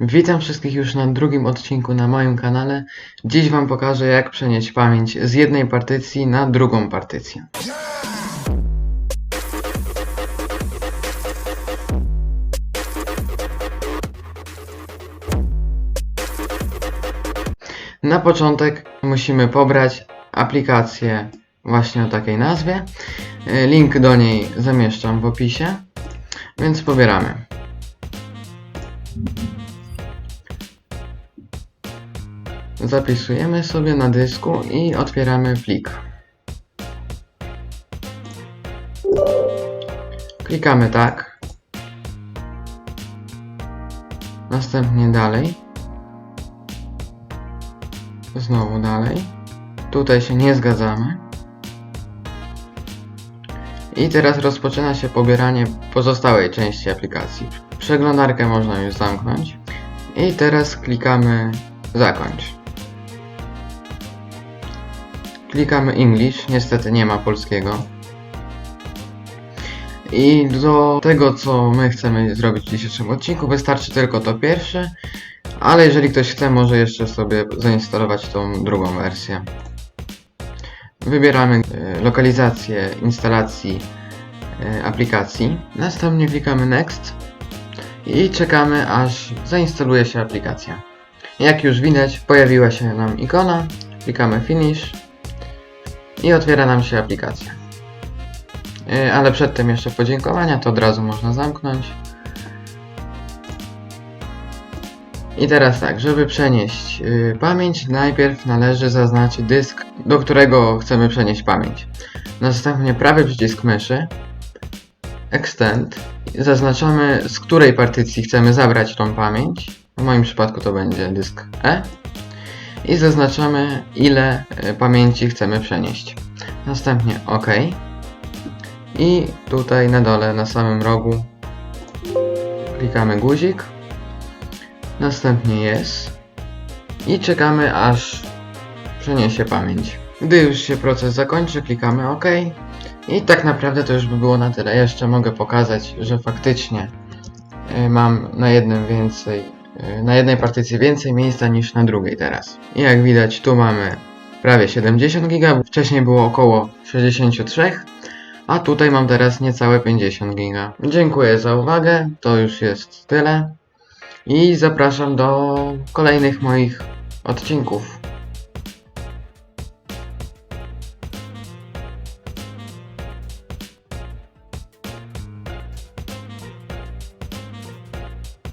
Witam wszystkich już na drugim odcinku na moim kanale. Dziś Wam pokażę jak przenieść pamięć z jednej partycji na drugą partycję. Na początek musimy pobrać aplikację właśnie o takiej nazwie. Link do niej zamieszczam w opisie, więc pobieramy. Zapisujemy sobie na dysku i otwieramy plik. Klikamy tak. Następnie dalej. Znowu dalej. Tutaj się nie zgadzamy. I teraz rozpoczyna się pobieranie pozostałej części aplikacji. Przeglądarkę można już zamknąć. I teraz klikamy zakończ. Klikamy English, niestety nie ma polskiego. I do tego, co my chcemy zrobić w dzisiejszym odcinku, wystarczy tylko to pierwsze, ale jeżeli ktoś chce, może jeszcze sobie zainstalować tą drugą wersję. Wybieramy e, lokalizację instalacji e, aplikacji. Następnie klikamy Next i czekamy, aż zainstaluje się aplikacja. Jak już widać, pojawiła się nam ikona, klikamy Finish i otwiera nam się aplikacja. Yy, Ale przedtem jeszcze podziękowania, to od razu można zamknąć. I teraz tak, żeby przenieść yy, pamięć, najpierw należy zaznaczyć dysk, do którego chcemy przenieść pamięć. Następnie prawy przycisk myszy, Extend, zaznaczamy z której partycji chcemy zabrać tą pamięć. W moim przypadku to będzie dysk E. I zaznaczamy ile e, pamięci chcemy przenieść. Następnie OK. I tutaj na dole, na samym rogu klikamy guzik. Następnie Yes. I czekamy aż przeniesie pamięć. Gdy już się proces zakończy, klikamy OK. I tak naprawdę to już by było na tyle. Jeszcze mogę pokazać, że faktycznie y, mam na jednym więcej, na jednej partycji więcej miejsca niż na drugiej teraz. I jak widać tu mamy prawie 70 giga, wcześniej było około 63, a tutaj mam teraz niecałe 50 giga. Dziękuję za uwagę, to już jest tyle i zapraszam do kolejnych moich odcinków.